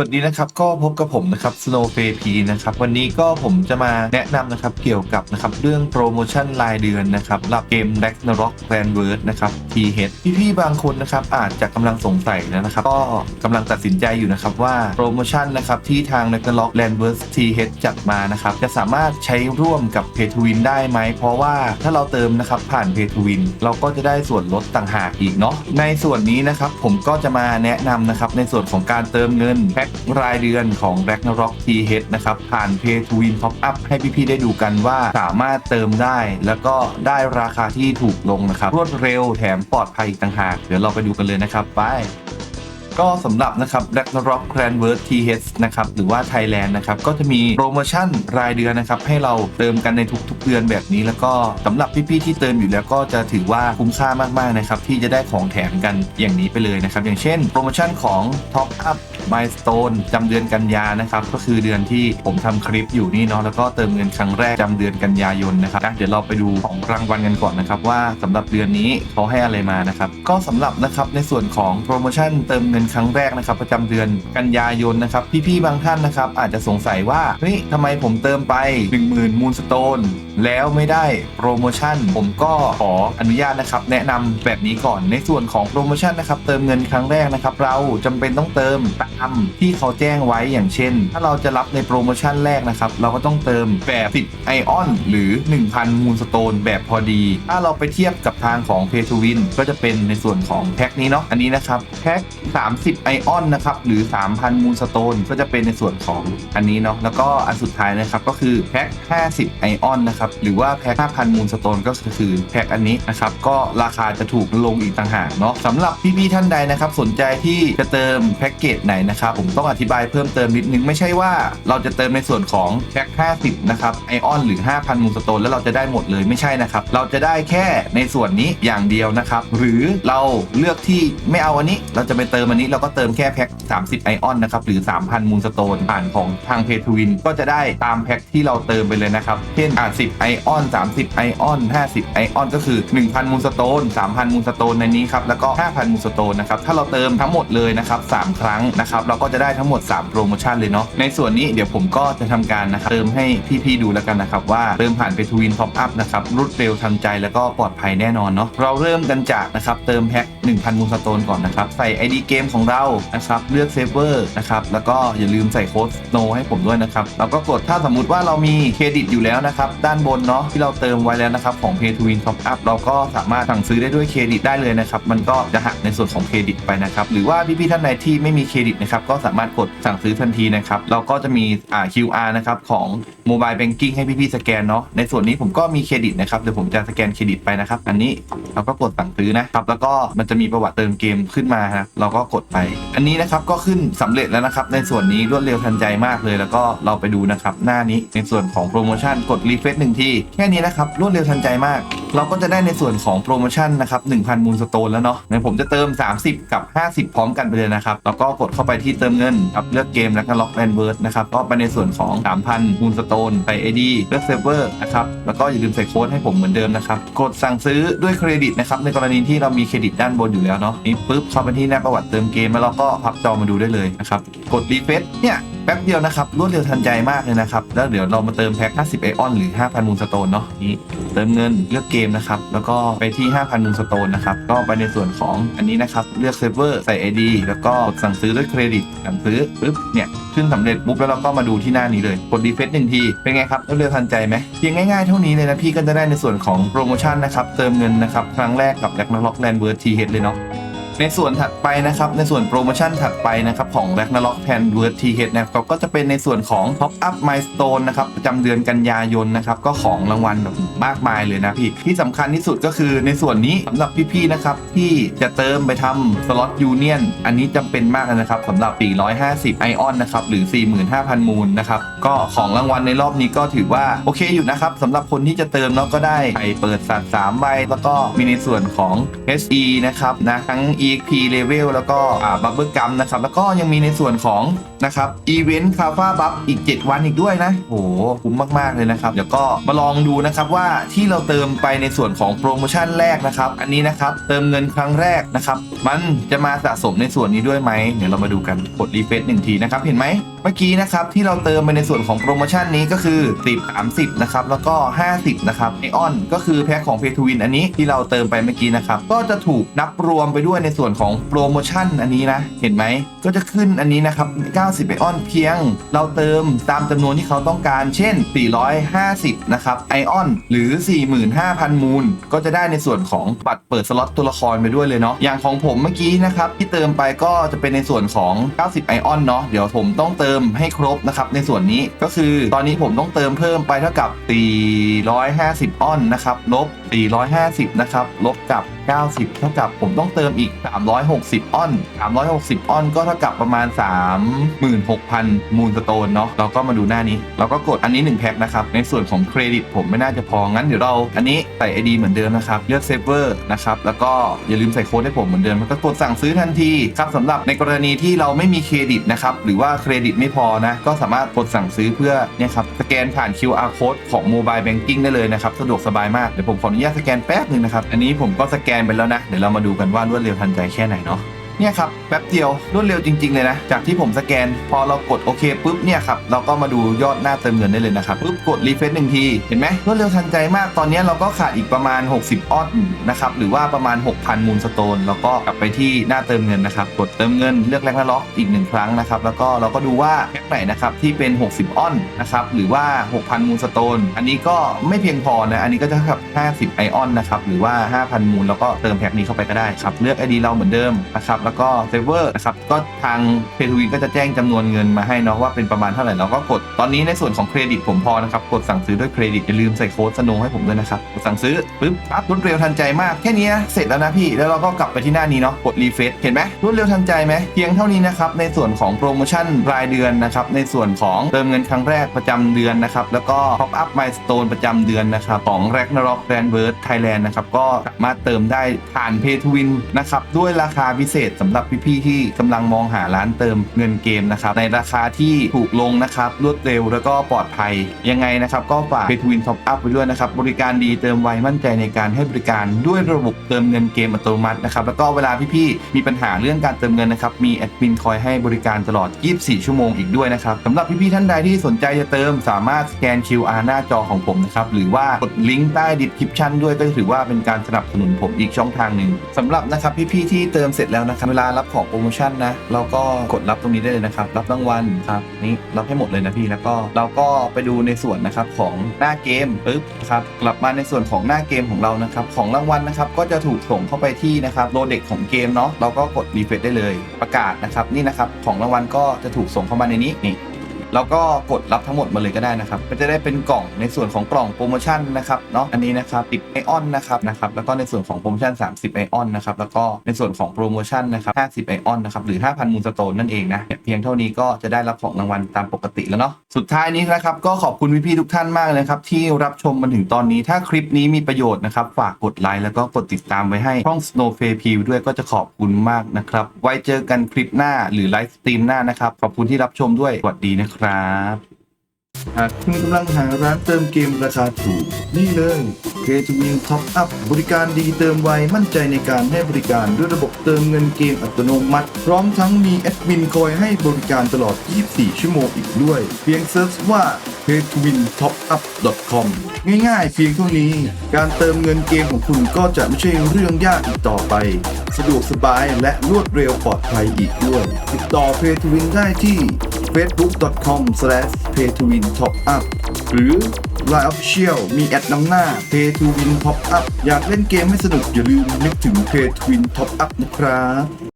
สวัสดีนะครับก็พบกับผมนะครับ Snow f p นะครับวันนี้ก็ผมจะมาแนะนำนะครับเกี่ยวกับนะครับเรื่องโปรโมชั่นรายเดือนนะครับรับเกม Ragnarok r a n d w o r d นะครับ TH พี่ๆบางคนนะครับอาจจะกำลังสงสัยนะครับ ก็กำลังตัดสินใจอยู่นะครับว่าโปรโมชั่นนะครับที่ทาง Ragnarok r a n d w o r d TH จัดมานะครับจะสามารถใช้ร่วมกับ Pay to Win ได้ไหม เพราะว่าถ้าเราเติมนะครับผ่าน Pay to Win เราก็จะได้ส่วนลดต่างหากอีกเนาะในส่วนนี้นะครับผมก็จะมาแนะนำนะครับในส่วนของการเติมเงินแพ็กรายเดือนของ Ragnarok TH นะครับ ผ่าน Pay to Win Top Up ให้พี่ๆได้ดูกันว่าสามารถเติมได้ แล้วก็ได้ราคาที่ถูกลงนะครับ รวดเร็วแถมปลอดภัยอีกต่างหาก เดี๋ยวเราไปดูกันเลยนะครับ ไป ก็สำหรับนะครับ Ragnarok Grand World TH นะครับหรือว่า Thailand นะครับก็จะมีโปรโมชั่นรายเดือนนะครับให้เราเติมกันในทุกๆเดือนแบบนี้ แล้วก็สำหรับพี่ๆที่เติมอยู่แล้วก็จะถือว่าคุ้มค่ามากๆนะครับที่จะได้ของแถมกันอย่างนี้ไปเลยนะครับอย่างเช่น โปรโมชั่นของ Top Up Milestone จำเดือนกันยานะครับก็คือเดือนที่ผมทำคลิปอยู่นี่เนาะแล้วก็เติมเงินครั้งแรกจำเดือนกันยายนนะครับเดี๋ยวเราไปดูของรางวัลกันก่อนนะครับว่าสำหรับเดือนนี้เขาให้อะไรมานะครับก็สำหรับนะครับในส่วนของโปรโมชั่นเติมเงินครั้งแรกนะครับประจำเดือนกันยายนนะครับพี่ๆบางท่านนะครับอาจจะสงสัยว่าเฮ้ยทำไมผมเติมไป 10,000 มูลสโตน แล้วไม่ได้โปรโมชั่น ผมก็ขออนุญาตนะครับ แนะนำแบบนี้ก่อนในส่วนของโปรโมชั่นนะครับ เติมเงินครั้งแรกนะครับ เราจำเป็นต้องเติมตามที่เขาแจ้งไว้อย่างเช่น ถ้าเราจะรับในโปรโมชั่นแรกนะครับ เราก็ต้องเติมแบบ10ไอออนหรือ 1,000 มูลสโตนแบบพอดี ถ้าเราไปเทียบกับทางของ Pay to Win ก็จะเป็นในส่วนของแพ็คนี้เนาะอันนี้นะครับแพ็ค30 ไอออนนะครับหรือ 3,000 มูลสโตนก็จะเป็นในส่วนของอันนี้เนาะแล้วก็อันสุดท้ายนะครับก็คือแพ็ค50 ไอออนนะครับหรือว่าแพ็ค5,000มูลสโตนก็คือแพ็คอันนี้นะครับก็ราคาจะถูกลงอีกต่างหากเนาะสำหรับพี่ๆท่านใดนะครับสนใจที่จะเติมแพ็กเกจไหนนะครับผมต้องอธิบายเพิ่มเติมนิดนึงไม่ใช่ว่าเราจะเติมในส่วนของแพ็ค50นะครับไอออนหรือ 5,000มูลสโตนแล้วเราจะได้หมดเลยไม่ใช่นะครับเราจะได้แค่ในส่วนนี้อย่างเดียวนะครับหรือเราเลือกที่ไม่เอาอันนี้ เราจะไปเติมอันนี้เราก็เติมแค่แพ็ค30ไอออนนะครับหรือ 3,000มูลสโตนผ่านของทางเพทวินก็จะได้ตามแพ็คที่เราเติมไปเลยนะครับเช่นอ่า10ไอออน 30 ไอออน 50 ไอออน ก็คือ 1,000 มูลสโตน 3,000 มูลสโตนในนี้ครับ แล้วก็ 5,000 มูลสโตนนะครับ ถ้าเราเติมทั้งหมดเลยนะครับ3ครั้งนะครับ เราก็จะได้ทั้งหมด 3 โปรโมชั่นเลยเนาะ ในส่วนนี้เดี๋ยวผมก็จะทำการนะครับเติมให้พี่ๆดูแล้วกันนะครับว่าเติมผ่านไปทวินท็อปอัพนะครับรวดเร็วทันใจแล้วก็ปลอดภัยแน่นอนเนาะ เราเริ่มกันจากนะครับเติมแพ็ค1,000 มูลสโตนก่อนนะครับ ใส่ ID เกมของเรา นะครับ เลือกเซฟเวอร์นะครับ แล้วก็อย่าลืมใส่โค้ด Snow ให้ผมด้วยนะครับ แล้วก็กดถ้าสมมุติว่าเรามีเครดิตอยู่แล้วนะครับด้านบนเนาะที่เราเติมไว้แล้วนะครับของ Pay to Win Top Up เราก็สามารถสั่งซื้อได้ด้วยเครดิตได้เลยนะครับมันก็จะหักในส่วนของเครดิตไปนะครับหรือว่าพี่ๆท่านใดที่ไม่มีเครดิตนะครับก็สามารถกดสั่งซื้อทันทีนะครับเราก็จะมีอ่า QR นะครับของ Mobile Banking ให้พี่ๆสแกนเนาะในส่วนนี้ผมก็มีเครดิตนะครับเดี๋ยวผมจะสแกนเครดิตไปนะครับอันนี้เราก็กดสั่งซื้อนะครับแล้วก็มันจะมีประวัติเติมเกมขึ้นมาครับเราก็กดไป อันนี้นะครับก็ขึ้นสำเร็จแล้วนะครับในส่วนนี้รวดเร็วทันใจมากเลย แล้วก็เราไปดูนะครับหน้านี้ในส่วนของโปรโมชั่นกดรีเฟซหนึ่งที แค่นี้นะครับรวดเร็วทันใจมาก เราก็จะได้ในส่วนของโปรโมชั่นนะครับ1,000มูลสโตนแล้วเนาะในผมจะเติม 30 กับ 50 พร้อมกันไปเลยนะครับ แล้วก็กดเข้าไปที่เติมเงินครับเลือกเกมแล้วก็ล็อกแอนเวิร์ดนะครับก็ไปในส่วนของ 3,000มูลสโตนใส่ ID เลือกเซิร์ฟเวอร์นะครับแล้วก็อย่าลืมใส่โค้ดให้ผมเหมือนเดิมนะครับกดสั่งซื้อด้วยเครดิตนะครับในกรณีที่เรามีเครดิตด้านบนอยู่แล้วเนาะนี่ปุ๊บเข้าไปที่หน้าประวัติเติมเกมแล้วเราก็พับจอมาดูได้เลยนะครับกดรีเฟซเนี่ย ป๊บเดียวนะครับรวดเร็วทันใจมากเลยนะครับ แล้วเดี๋ยวเรามาเติมแพ็ค 50 ไอออนหรือ 5,000 มูลสโตนเนาะนี่เติมเงินเลือกเกมนะครับ แล้วก็ไปที่ 5,000 มูลสโตนนะครับ ก็ไปในส่วนของอันนี้นะครับ เลือกเซิร์ฟเวอร์ใส่ ID แล้วก็กดสั่งซื้อด้วยเครดิตสั่งซื้อปุ๊บเนี่ยขึ้นสำเร็จปุ๊บแล้วเราก็มาดูที่หน้านี้เลยกดรีเฟซหนึ่งทีเป็นไงครับรวดเร็วทันใจไหมเพียงง่ายๆเท่านี้เลยนะพี่ก็จะได้ในส่วนของโปรโมชั่นนะครับเติมเงินนะครับครั้งแรกกับแล็กนาล็อกแลนด์เวิร์ดทีเฮดเลยเนาะ ในส่วนถัดไปนะครับ ในส่วนโปรโมชั่นถัดไปนะครับ ของ Ragnarok p a n w o r d TH นะครับก็จะเป็นในส่วนของ Top Up Milestone นะครับประจำเดือนกันยายนนะครับ ก็ของรางวัลแบบมากมายเลยนะพี่ที่สำคัญที่สุดก็คือในส่วนนี้สำหรับพี่ๆนะครับ ที่จะเติมไปทำสล็อตยูเนียนอันนี้จำเป็นมากนะครับสำหรับ 450 ไอออนนะครับหรือ 45,000 มูลนะครับก็ของรางวัลในรอบนี้ก็ถือว่าโอเคอยู่นะครับสำหรับคนที่จะเติมเนาะก็ได้ไข่เปิดสัตว์3ใบแล้วก็มีในส่วนของ SE นะครับนะทั้ง E EXP Level แล้วก็อ่า Bubble Gum นะครับแล้วก็ยังมีในส่วนของนะครับอีเวนต์คาฟ้าบัฟอีก 7 วันอีกด้วยนะโอ้โหคุ้มมากๆเลยนะครับเดี๋ยวก็มาลองดูนะครับว่าที่เราเติมไปในส่วนของโปรโมชั่นแรกนะครับอันนี้นะครับเติมเงินครั้งแรกนะครับมันจะมาสะสมในส่วนนี้ด้วยไหมเดี๋ยวเรามาดูกันกดรีเฟซหนึ่งทีนะครับเห็นไหมเมื่อกี้นะครับที่เราเติมไปในส่วนของโปรโมชั่นนี้ก็คือ 10 30นะครับแล้วก็ 50นะครับไอออนก็คือแพ็คของ Pay to Win อันนี้ที่เราเติมไปเมื่อกี้นะครับก็จะถูกนับรวมไปด้วยในส่วนของโปรโมชั่นอันนี้นะเห็นไหมก็จะขึ้นอันนี้นะครับ90ไอออนเพียง เราเติมตามจำนวนที่เขาต้องการ เช่น 450นะครับไอออนหรือ 45,000 มูล ก็จะได้ในส่วนของบัตรเปิดสล็อตตัวละครไปด้วยเลยเนาะอย่างของผมเมื่อกี้นะครับที่เติมไปก็จะเป็นในส่วนของ 90ไอออนเนาะเดี๋ยวผมต้องเติมให้ครบนะครับในส่วนนี้ก็คือตอนนี้ผมต้องเติมเพิ่มไปเท่ากับ 450ออนนะครับลบ 450 นะครับลบกับ 90 เท่ากับผมต้องเติมอีก 360ออน 360ออนก็เท่ากับประมาณ 36,000 มูลสโตนเนาะเราก็มาดูหน้านี้ เราก็กดอันนี้ 1 แพ็คนะครับ ในส่วนของเครดิตผมไม่น่าจะพอ งั้นเดี๋ยวเรา อันนี้ใส่ ID เหมือนเดิมนะครับ เลือกเซฟเวอร์นะครับ แล้วก็อย่าลืมใส่โค้ดให้ผมเหมือนเดิมแล้วก็กดสั่งซื้อทันทีครับสำหรับในกรณีที่เราไม่มีเครดิตนะครับหรือว่าเครดิตไม่พอนะก็สามารถกดสั่งซื้อเพื่อเนี่ยครับสแกนผ่าน QR code ของ Mobile Banking กิ้งได้เลยนะครับสะดวกสบายมากเดี๋ยวผมขออนุญาตสแกนแป๊บหนึ่งนะครับอันนี้ผมก็สแกนไปแล้วนะเดี๋ยวเรามาดูกันว่ารวดเร็วทันใจแค่ไหนเนาะ เนี่ยครับแป๊บเดียวรวดเร็วจริง ๆ เลยนะ จากที่ผมสแกน พอเรากดโอเคปุ๊บเนี่ยครับเราก็มาดูยอดหน้าเติมเงินได้เลยนะครับปุ๊บกดรีเฟซหนึ่งทีเห็นไหมรวดเร็วทันใจมากตอนนี้เราก็ขาดอีกประมาณ 60 ออดนะครับหรือว่าประมาณ 6,000 มูลสโตนแล้วก็กลับไปที่หน้าเติมเงินนะครับกดเติมเงินเลือกแรงละล็อกอีกหนึ่งครั้งนะครับแล้วก็เราก็ดูว่าแพ็คไหนนะครับที่เป็น 60 ออนนะครับหรือว่า 6,000 มูลสโตน อันนี้ก็ไม่เพียงพอนะ อันนี้ก็จะเท่ากับ 50 ไอออนนะครับหรือว่า 5,000 มูลแล้วก็เติมแพ็คนี้เข้าไปก็ได้ครับเลือก ID เราเหมือนเดิมนะครับแล้วก็เซฟเวอร์นะครับก็ทางเพทูวินก็จะแจ้งจำนวนเงินมาให้เนาะว่าเป็นประมาณเท่าไหร่เราก็กดตอนนี้ในส่วนของเครดิตผมพอนะครับกดสั่งซื้อด้วยเครดิตอย่าลืมใส่โค้ดสโนให้ผมด้วยนะครับกดสั่งซื้อปึ๊บปั๊บรวดเร็วทันใจมากแค่นี้เสร็จแล้วนะพี่แล้วเราก็กลับไปที่หน้านี้เนาะกดรีเฟซเห็นไหมรวดเร็วทันใจไหมเพียงเท่านี้นะครับในส่วนของโปรโมชั่นรายเดือนนะครับในส่วนของเติมเงินครั้งแรกประจำเดือนนะครับแล้วก็ท็อปอัพมล์สโตนประจำเดือนนะครับของ Ragnarok Grand World Thailand นะครับก็สามารถเติมได้ผ่านเพทูวินนะครับด้วยราคาพิเศษสำหรับพี่ๆที่กำลังมองหาร้านเติมเงินเกมนะครับในราคาที่ถูกลงนะครับรวดเร็วแล้วก็ปลอดภัยยังไงนะครับก็ฝากเพทูวินท็อปอัพไปด้วยนะครับบริการดีเติมไวมั่นใจในการให้บริการด้วยระบบเติมเงินเกมอัตโนมัตินะครับแล้วก็เวลาพี่ๆมีปัญหาเรื่องการเติมเงินนะครับมีแอดมินคอยให้บริการตลอด 24 ชั่วโมงอีกด้วยนะครับสำหรับพี่ๆท่านใดที่สนใจจะเติมสามารถสแกน QR หน้าจอของผมนะครับหรือว่ากดลิงก์ใต้ดีสคริปชันด้วยก็ถือว่าเป็นการสนับสนุนผมอีกช่องทางหนึ่งสำหรับนะครับพี่ๆที่เติมเสร็จแล้วนะครับเวลารับของโปรโมชั่นนะเราก็กดรับตรงนี้ได้เลยนะครับ รับรางวัลครับนี่รับให้หมดเลยนะพี่แล้วก็เราก็ไปดูในส่วนนะครับของหน้าเกมปึ๊บครับกลับมาในส่วนของหน้าเกมของเรานะครับ ของรางวัลนะครับก็จะถูกส่งเข้าไปที่นะครับโลเด็กของเกมเนาะเราก็กดรีเฟรชได้เลยประกาศนะครับนี่นะครับของรางวัลก็จะถูกส่งเข้ามาในนี้นี่ เราก็กดรับทั้งหมดมาเลยก็ได้นะครับก็จะได้เป็นกล่องในส่วนของกล่องโปรโมชั่นนะครับเนาะอันนี้นะครับติดไอออนนะครับนะครับแล้วก็ในส่วนของโปรโมชั่น 30 ไอออนนะครับแล้วก็ในส่วนของโปรโมชั่นนะครับ50 ไอออนนะครับหรือ 5,000มูลสโตนนั่นเองนะเพียงเท่านี้ก็จะได้รับของรางวัลตามปกติแล้วเนาะสุดท้ายนี้นะครับ ก็ขอบคุณพี่ๆทุกท่านมากเลยครับ ที่รับชมมาถึงตอนนี้ถ้าคลิปนี้มีประโยชน์นะครับ ฝากกดไลค์แล้วก็กดติดตามไว้ให้ช่อง Snow f a p ด้วยก็จะขอบคุณมากนะครับ ไว้เจอกันคลิปหน้าหรือไลฟ์สตรีมหน้านะครับ ขอบคุณที่รับชมด้วยสวัสดีนะครับ หากคุณกำลังหาร้านเติมเกมราคาถูก นี่เลย k 2 w i n Top Up บริการดีเติมไว มั่นใจในการให้บริการด้วยระบบเติมเงินเกมอัตโนมัติ พร้อมทั้งมีแอดมินคอยให้บริการตลอด 24 ชั่วโมงอีกด้วย เพียงเซิร์ชว่า k 2 w i n Top Up com ง่ายๆ เพียงเท่านี้ การเติมเงินเกมของคุณก็จะไม่ใช่เรื่องยากอีกต่อไป สะดวกสบายและรวดเร็วปลอดภัยอีกด้วย ติดต่อ facebook.com/paytowintop-up หรือ Line Official มีแอดนำหน้า Pay to Win Top Up อยากเล่นเกมให้สนุกอย่าลืมนึกถึง Pay to Win Top Up นะครับ